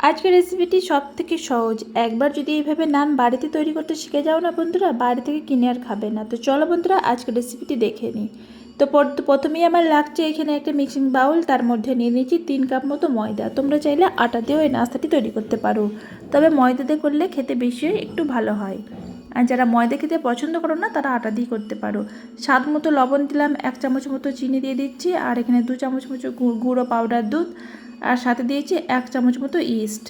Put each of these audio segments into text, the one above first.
আজকের রেসিপিটি সব থেকে সহজ। একবার যদি এইভাবে নান বাড়িতে তৈরি করতে শিখে যাও না বন্ধুরা, বাড়ি থেকে কিনে আর খাবে না। তো চলো বন্ধুরা, আজকের রেসিপিটি দেখে নিই। তো প্রথমেই আমার লাগছে এখানে একটা মিক্সিং বাউল তার মধ্যে নিয়ে নিয়েছি তিন কাপ মতো ময়দা। তোমরা চাইলে আটা দিয়েও এই নাস্তাটি তৈরি করতে পারো। তবে ময়দা দিয়ে করলে খেতে বেশি একটু ভালো হয়। আর যারা ময়দা খেতে পছন্দ করো না, তারা আটা দিয়ে করতে পারো। স্বাদ মতো লবণ দিলাম, এক চামচ মতো চিনি দিয়ে দিচ্ছি, আর এখানে দু চামচ মতো গুঁড়ো পাউডার দুধ আর সাথে দিয়েছি এক চামচ মতো ইস্ট।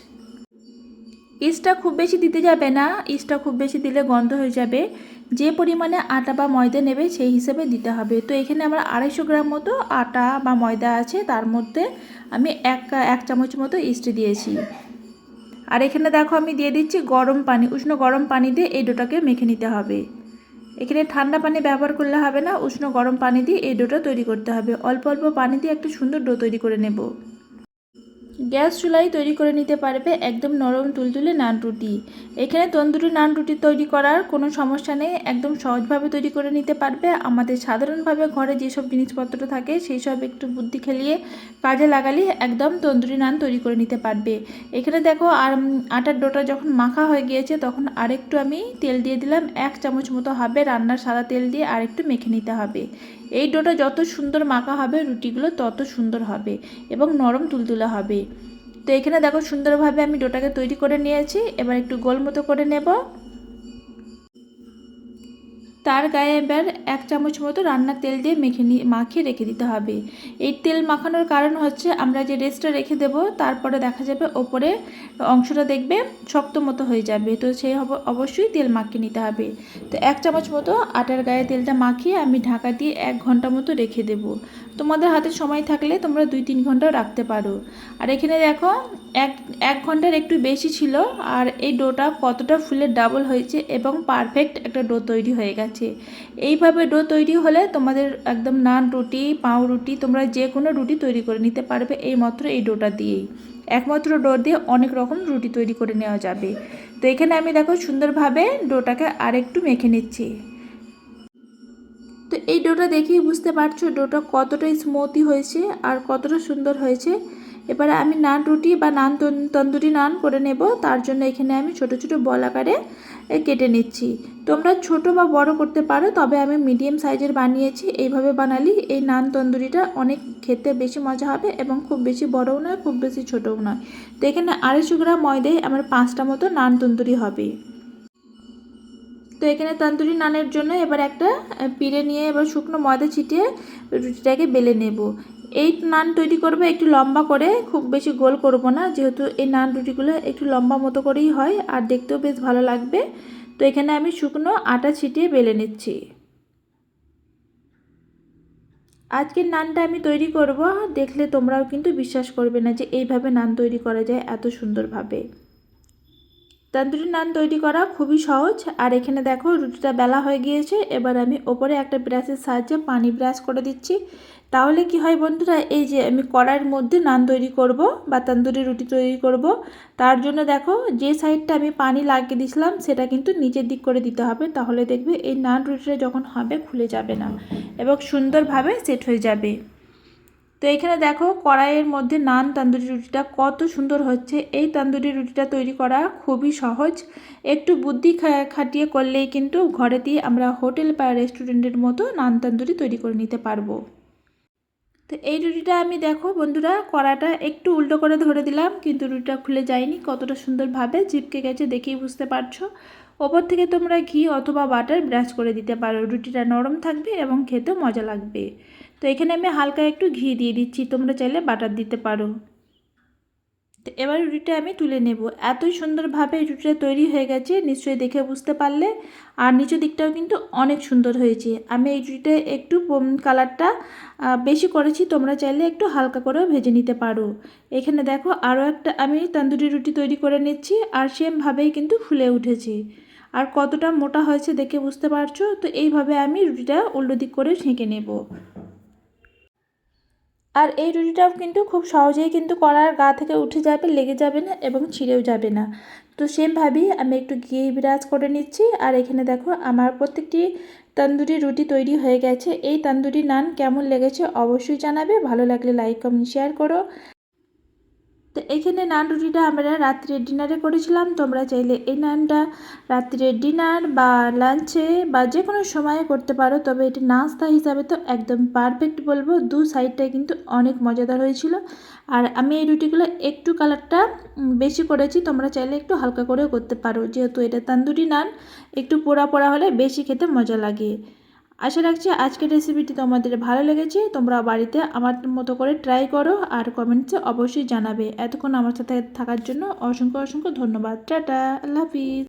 ইস্টটা খুব বেশি দিতে যাবে না, ইস্টটা খুব বেশি দিলে গন্ধ হয়ে যাবে। যে পরিমাণে আটা বা ময়দা নেবে সেই হিসেবে দিতে হবে। তো এখানে আমার আড়াইশো গ্রাম মতো আটা বা ময়দা আছে, তার মধ্যে আমি এক এক চামচ মতো ইস্ট দিয়েছি। আর এখানে দেখো আমি দিয়ে দিচ্ছি গরম পানি, উষ্ণ গরম পানি দিয়ে এই ডোটাকে মেখে নিতে হবে। এখানে ঠান্ডা পানি ব্যবহার করলে হবে না, উষ্ণ গরম পানি দিয়ে এই ডোটা তৈরি করতে হবে। অল্প অল্প পানি দিয়ে একটা সুন্দর ডো তৈরি করে নেব। গ্যাস চুলাই তৈরি করে নিতে পারবে একদম নরম তুলতুলে নান রুটি। এখানে তন্দুরি নান রুটি তৈরি করার কোনো সমস্যা নেই, একদম সহজভাবে তৈরি করে নিতে পারবে। আমাদের সাধারণভাবে ঘরে যেসব জিনিসপত্র থাকে সেই সব একটু বুদ্ধি খেলিয়ে কাজে লাগালে একদম তন্দুরি নান তৈরি করে নিতে পারবে। এখানে দেখো, আর আটার ডোটা যখন মাখা হয়ে গিয়েছে, তখন আরেকটু আমি তেল দিয়ে দিলাম। এক চামচ মতো হবে রান্নার সাদা তেল দিয়ে আরেকটু মেখে নিতে হবে। এই ডোটা যত সুন্দর মাখা হবে, রুটিগুলো তত সুন্দর হবে এবং নরম তুলতুলে হবে। তো এখানে দেখো সুন্দরভাবে আমি ডোটাকে তৈরি করে নিয়েছি। এবার একটু গোল মতো করে নেব। তার গায়ে এবার এক চামচ মতো রান্নার তেল দিয়ে মেখে নিয়ে মাখিয়ে রেখে দিতে হবে। এই তেল মাখানোর কারণ হচ্ছে আমরা যে রেস্টটা রেখে দেব, তারপরে দেখা যাবে ওপরে অংশটা দেখবে শক্ত মতো হয়ে যাবে। তো সেই হব- অবশ্যই তেল মাখিয়ে নিতে হবে। তো এক চামচ মতো আটার গায়ে তেলটা মাখিয়ে আমি ঢাকা দিয়ে এক ঘণ্টা মতো রেখে দেব। তোমাদের হাতে সময় থাকলে তোমরা দুই তিন ঘন্টাও রাখতে পারো। আর এখানে দেখো, এক এক ঘণ্টার একটু বেশি ছিল, আর এই ডোটা কতটা ফুলের ডাবল হয়েছে এবং পারফেক্ট একটা ডো তৈরি হয়ে গেছে। এইভাবে ডো তৈরি হলে তোমাদের একদম নান রুটি পাউ রুটি, তোমরা যে কোনো রুটি তৈরি করে নিতে পারবে এই মাত্র এই ডোটা দিয়েই। একমাত্র ডো দিয়ে অনেক রকম রুটি তৈরি করে নেওয়া যাবে। তো এখানে আমি দেখো সুন্দরভাবে ডোটাকে আরেকটু মেখে নিচ্ছি। তো এই ডোটা দেখেই বুঝতে পারছ ডোটা কতটা স্মুথি হয়েছে আর কতটা সুন্দর হয়েছে। এবারে আমি নান রুটি বা নান তন- তন্দুরি নান করে নেব। তার জন্য এখানে আমি ছোট ছোট বল আকারে কেটে নিচ্ছি। তোমরা ছোট বা বড় করতে পারো, তবে আমি মিডিয়াম সাইজের বানিয়েছি। এইভাবে বানালি, এই নান তন্দুরিটা অনেক খেতে বেশি মজা হবে এবং খুব বেশি বড়ও নয়, খুব বেশি ছোটও নয়। তো এখানে আড়াইশো গ্রাম ময়দায় আমার পাঁচটা মতো নান তন্দুরি হবে। তো এখানে তন্দুরি নানের জন্য এবার একটা পিড়ে নিয়ে এবার শুকনো ময়দা ছিটিয়ে রুটিটাকে বেলে নেব। এই নান তৈরি করবে একটু লম্বা করে, খুব বেশি গোল করব না, যেহেতু এই নান রুটিগুলো একটু লম্বা মতো করেই হয় আর দেখতেও বেশ ভালো লাগবে। তো এখানে আমি শুকনো আটা ছিটিয়ে বেলে নিচ্ছি। আজকের নানটা আমি তৈরি করব, দেখলে তোমরাও কিন্তু বিশ্বাস করবে না যে এইভাবে নান তৈরি করা যায় এত সুন্দরভাবে। তন্দুরি নান তৈরি করা খুবই সহজ, আর এখানে দেখো রুটিটা বেলা হয়ে গিয়েছে, এবার আমি ওপরে একটা ব্রাশের সাহায্যে পানি ব্রাশ করে দিচ্ছি। তাহলে কি হয় বন্ধুরা, এই যে আমি কড়াইয়ের মধ্যে নান তৈরি করব বা তন্দুরি রুটি তৈরি করব, তার জন্য দেখো যে সাইডটা আমি পানি লাগিয়ে দিয়েছিলাম, সেটা কিন্তু নিচের দিক করে দিতে হবে, তাহলে দেখবে এই নান রুটিটা যখন হবে খুলে যাবে না এবং সুন্দরভাবে সেট হয়ে যাবে। তো এখানে দেখো কড়াইয়ের মধ্যে নান, তান্দুরি রুটিটা কত সুন্দর হচ্ছে, এই তান্দুরি রুটিটা তৈরি করা খুবই সহজ, একটু বুদ্ধি খাটিয়ে করলেই কিন্তু ঘরেতেই আমরা হোটেল বা রেস্টুরেন্টের মতো নান, তান্দুরি তৈরি করে নিতে পারব। তো এই রুটিটা আমি দেখো বন্ধুরা, কড়াটা একটু উল্টো করে ধরে দিলাম, কিন্তু রুটিটা খুলে যায়নি, কতটা সুন্দরভাবে জিপকে গেছে দেখেই বুঝতে পারছ। ওপর থেকে তোমরা ঘি অথবা বাটার ব্রাশ করে দিতে পারো, রুটিটা নরম থাকবে এবং খেতেও মজা লাগবে। তো এখানে আমি হালকা একটু ঘি দিয়ে দিচ্ছি, তোমরা চাইলে বাটার দিতে পারো। তো এবার রুটিটা আমি তুলে নেব। এতই সুন্দরভাবে রুটিটা তৈরি হয়ে গেছে, নিশ্চয়ই দেখে বুঝতে পারলে। আর নিচের দিকটাও কিন্তু অনেক সুন্দর হয়েছে। আমি এই রুটিটা একটু কালারটা বেশি করেছি, তোমরা চাইলে একটু হালকা করেও ভেজে নিতে পারো। এখানে দেখো, আরও একটা আমি তন্দুরি রুটি তৈরি করে নিচ্ছি, আর সেমভাবেই কিন্তু ফুলে উঠেছে। আর কতটা মোটা হয়েছে দেখে বুঝতে পারছ? তো এইভাবে আমি রুটিটা উল্টো দিক করে ছেঁকে নেব। আর এই রুটিটাও কিন্তু খুব সহজেই কিন্তু করার গা থেকে উঠে যাবে, লেগে যাবে না এবং ছিঁড়েও যাবে না। তো সেমভাবেই আমি একটু ঘি বিরাজ করে নিচ্ছি। আর এখানে দেখো আমার প্রত্যেকটি তন্দুরি রুটি তৈরি হয়ে গেছে। এই তন্দুরি নান কেমন লেগেছে অবশ্যই জানাবে। ভালো লাগলে লাইক কমেন্ট শেয়ার করো। তো এখানে নান রুটিটা আমরা রাত্রে ডিনারে করেছিলাম। তোমরা চাইলে এই নানটা রাত্রে ডিনার বা লাঞ্চে বা যে কোনো সময়ে করতে পারো। তবে এটা নাস্তা হিসাবে তো একদম পারফেক্ট বলব। দু সাইডটাই কিন্তু অনেক মজাদার হয়েছিল। আর আমি এই রুটিগুলো একটু কালারটা বেশি করেছি। তোমরা চাইলে একটু হালকা করেও করতে পারো। যেহেতু এটা তান্দুরি নান, একটু পোড়া পোড়া হলে বেশি খেতে মজা লাগে। আশা রাখছি আজকের রেসিপিটি তোমাদের ভালো লেগেছে। তোমরা বাড়িতে আমার মতো করে ট্রাই করো আর কমেন্টসে অবশ্যই জানাবে। এতক্ষণ আমার সাথে থাকার জন্য অসংখ্য অসংখ্য ধন্যবাদ। টাটা, আল্লাহ হাফিজ।